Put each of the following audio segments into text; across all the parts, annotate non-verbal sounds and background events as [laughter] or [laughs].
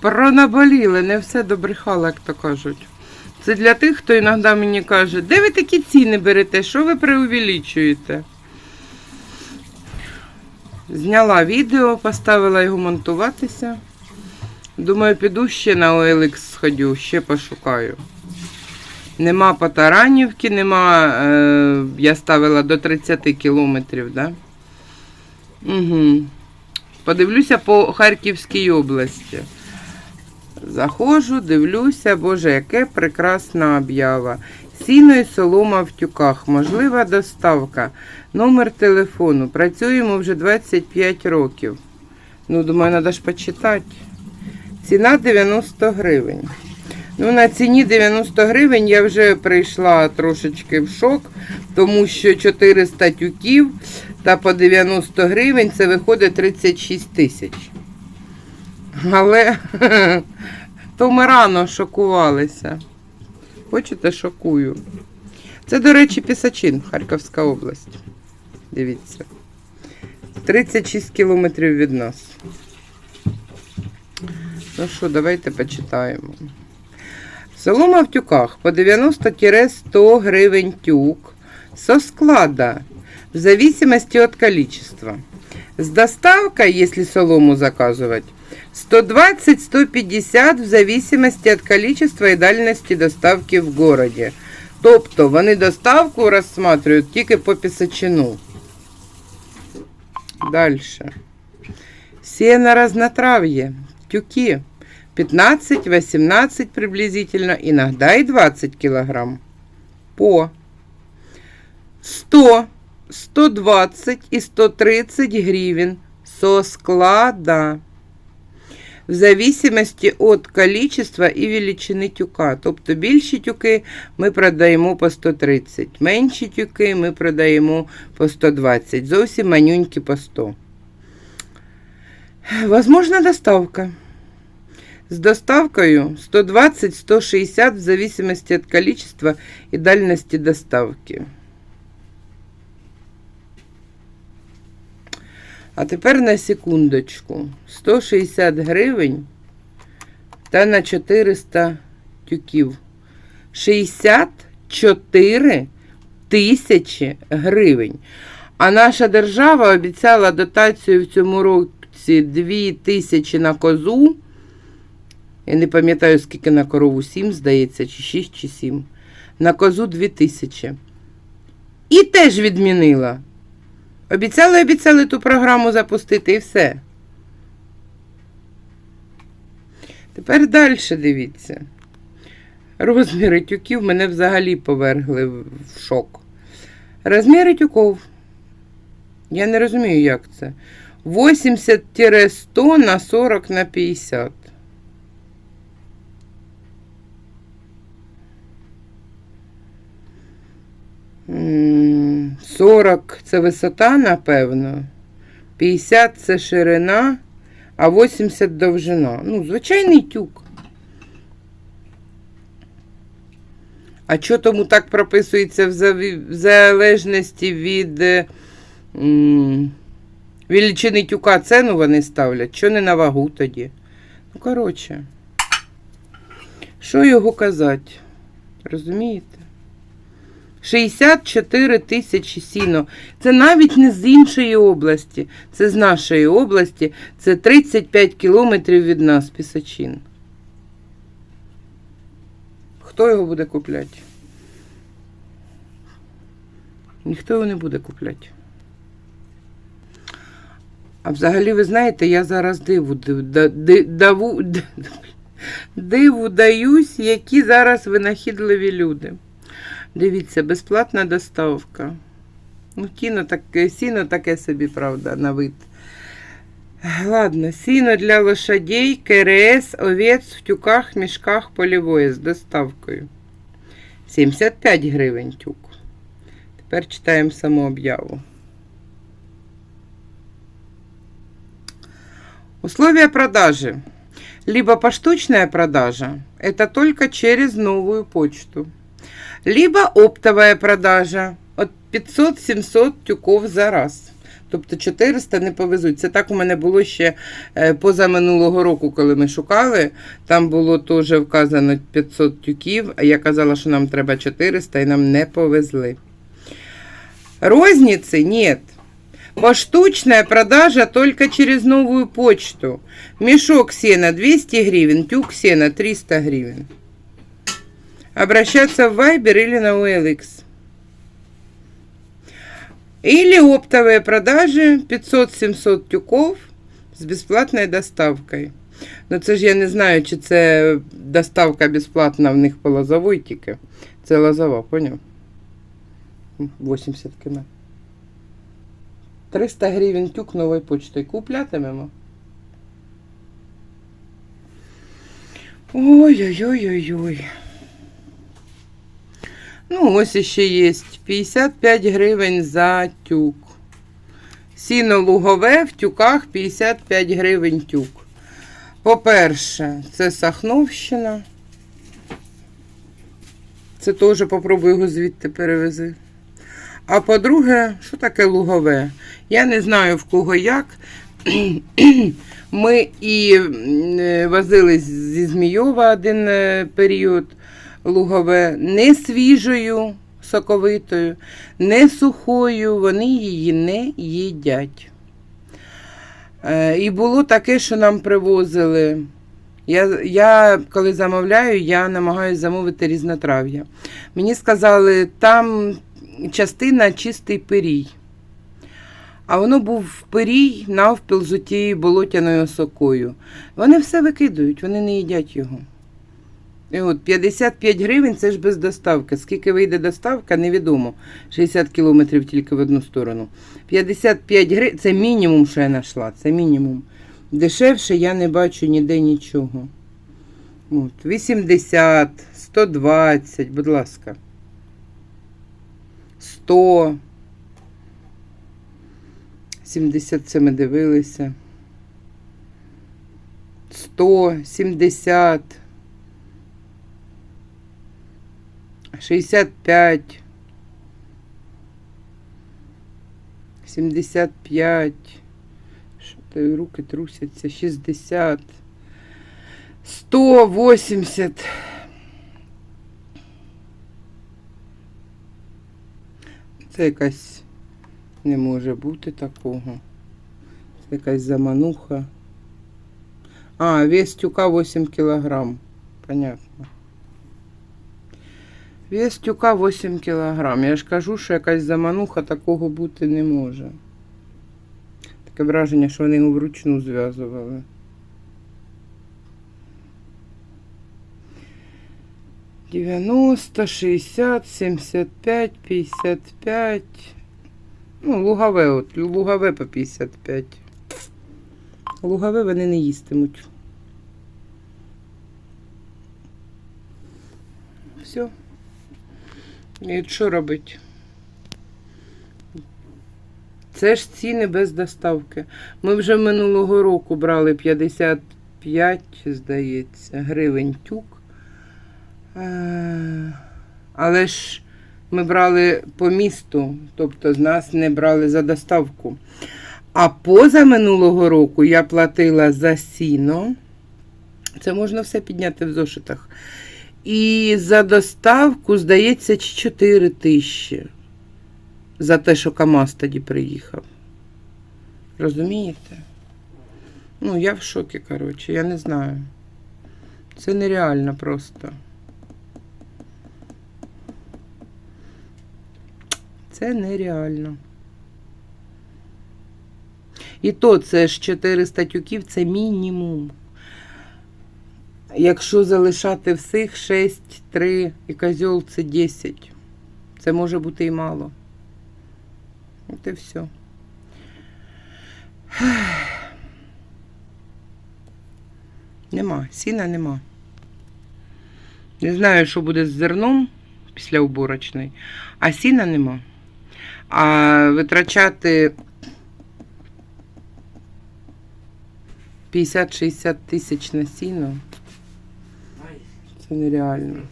Пронаболіли, не все добрехало, як то кажуть. Це для тих, хто іноді мені каже, де ви такі ціни берете, що ви преувеличуєте? Зняла відео, поставила його монтуватися. Думаю, піду ще на OLX сходю, ще пошукаю. Нема Потаранівки, нема. Е, я ставила до 30 кілометрів, да? Угу. Подивлюся по Харківській області. Заходжу, дивлюся, боже, яке прекрасна об'ява. Сіно і солома в тюках, можлива доставка. Номер телефону. Працюємо вже 25 років. Ну, думаю, треба ж почитати. Ціна 90 гривень. Ну, на ціні 90 гривень я вже прийшла трошечки в шок, тому що 400 тюків та по 90 гривень це виходить 36 тисяч. Але [laughs] то ми рано шокувалися. Хочете, шокую. Це, до речі, Пісачин, Харківська область. Дивіться. 36 кілометрів від нас. Ну що, давайте почитаємо. Солома в тюках по 90-100 гривень тюк. Со склада. В зависимости от количества. С доставкой, если солому заказывать, 120-150 в зависимости от количества и дальности доставки в городе. Тобто вони доставку розсматривають тільки по пісочину. Дальше. Сено разнотравье. Тюки. 15-18 приблизительно, иногда и 20 килограмм. По 100, 120 и 130 гривен со склада. В зависимости від количества і величини тюка. Тобто більші тюки ми продаємо по 130, менші тюки ми продаємо по 120, зовсім манюнькі по 100. Возможна доставка. С доставкою 120-160 в зависимости от количества и дальности доставки. А тепер на секундочку. 160 гривень та на 400 тюків. 64 тисячі гривень. А наша держава обіцяла дотацію в цьому році 2 тисячі на козу. Я не пам'ятаю, скільки на корову 7, здається, чи 6, чи 7. На козу 2 тисячі. І теж відмінила. Обіцяли, обіцяли ту програму запустити і все. Тепер далі дивіться. Розміри тюків мене взагалі повергли в шок. Розміри тюков. Я не розумію, як це. 80-100 на 40 на 50. М, 40 це висота, напевно. 50 це ширина, а 80 довжина. Ну, звичайний тюк. А що тому так прописується в залежності від е, величини тюка ціну вони ставлять? Що не на вагу тоді? Ну, коротше, що його казати? Розумієте? 64 тисячі сіно. Це навіть не з іншої області, це з нашої області. Це 35 кілометрів від нас, Пісачин. Хто його буде купляти? Ніхто його не буде купляти. А взагалі, ви знаєте, я зараз диву див- да- ди- даву, д- диву даюсь, які зараз винахідливі люди. Дивіться, безплатна доставка. Ну, кіно таке, сіно таке собі, правда, на вид. Ладно, сіно для лошадей, КРС, овець в тюках, мішках полівої з доставкою. 75 гривень тюк. Тепер читаємо саму об'яву. Условия продажи. Либо поштучная продажа, это только через новую почту. Либо оптовая продажа от 500-700 тюков за раз. Тобто 400 не повезуть. Це так у мене було ще е, позаминулого року, коли ми шукали. Там було теж вказано 500 тюків, а я казала, що нам треба 400 і нам не повезли. Розницы нет. Поштучная продажа только через новую почту. Мешок сена 200 гривен, тюк сена 300 гривен. Обращаться в Viber или на OLX. Или оптовые продажи 500-700 тюков з безплатною доставкою. Ну це ж я не знаю, чи це доставка безплатна в них по лозовой тільки. Це лозова, поняв? 80 км. 300 гривень тюк новою почтою куплятимемо. Ой-ой-ой-ой-ой. Ну, ось іще є 55 гривень за тюк. Сіно лугове в тюках 55 гривень тюк. По-перше, це Сахновщина. Це теж попробую його звідти перевези. А по-друге, що таке лугове? Я не знаю в кого як. [clears throat] Ми і е, зі Змійова один е, період лугове не свіжою, соковитою, не сухою, вони її не їдять. Е, І було таке, що нам привозили. Я, я коли замовляю, я намагаюся замовити різнотрав'я. Мені сказали, там частина чистий пирій. А воно був пирій навпіл з тією болотяною осокою. Вони все викидують, вони не їдять його. І от 55 гривень це ж без доставки. Скільки вийде доставка, невідомо. 60 кілометрів тільки в одну сторону. 55 гривень це мінімум, що я знайшла. Це мінімум. Дешевше я не бачу ніде нічого. От, 80, 120, будь ласка. 100. 70 це ми дивилися. 100, 70. 65. 75. Що то руки трусяться? 60. 180. Це якась не може бути такого. Це якась замануха. А, вес тюка 8 кілограм. Понятно. Вес тюка 8 кілограм. Я ж кажу, що якась замануха такого бути не може. Таке враження, що вони його вручну зв'язували. Дев'яносто, шістдесят, сімдесят п'ять, п'ятдесят п'ять. Ну, лугове, от, лугове по 55. Лугове вони не їстимуть. Все. І що робити? Це ж ціни без доставки. Ми вже минулого року брали 55, здається, гривень тюк. Е, Але ж ми брали по місту, тобто з нас не брали за доставку. А поза минулого року я платила за сіно. Це можна все підняти в зошитах. І за доставку, здається, 4 тисячі. За те, що КАМАЗ тоді приїхав. Розумієте? Ну, я в шокі, коротше, я не знаю. Це нереально просто. Це нереально. І то це ж 400 тюків, це мінімум. Якщо залишати всіх 6, 3 і козьол це 10. Це може бути і мало. От і все. Нема, сіна нема. Не знаю, що буде з зерном після уборочної, а сіна нема. А витрачати 50-60 тисяч на сіно. Це нереально.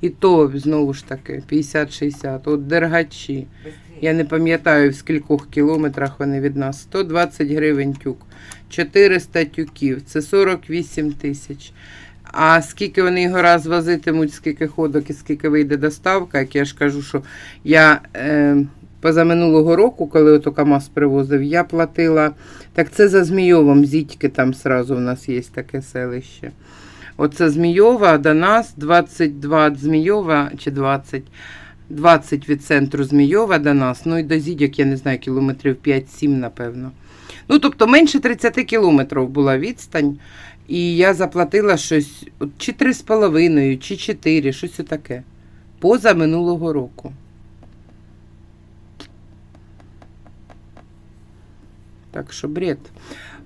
І то знову ж таки 50-60. От дергачі. Я не пам'ятаю, в скількох кілометрах вони від нас. 120 гривень тюк, 400 тюків, це 48 тисяч. А скільки вони його раз возитимуть, скільки ходок і скільки вийде доставка, як я ж кажу, що я е, позаминулого року, коли ото КАМАЗ привозив, я платила. Так це за Змійовом, Зітьки там сразу у нас є таке селище. Оце Змійова до нас, 22 від Змійова чи 20. 20 від центру Змійова до нас, ну і до Зідьок, я не знаю, кілометрів 5-7, напевно. Ну, тобто менше 30 кілометрів була відстань. І я заплатила щось чи 3,5, чи 4, щось таке. Поза минулого року. Так що бред.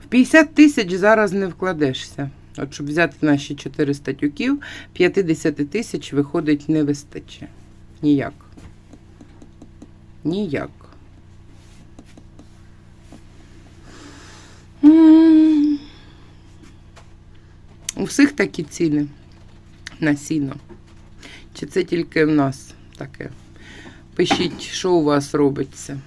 В 50 тисяч зараз не вкладешся. От щоб взяти наші 400 тюків, 50 тисяч виходить не вистачить. Ніяк. Ніяк. У всіх такі ціни на сіно. Чи це тільки в нас таке? Пишіть, що у вас робиться.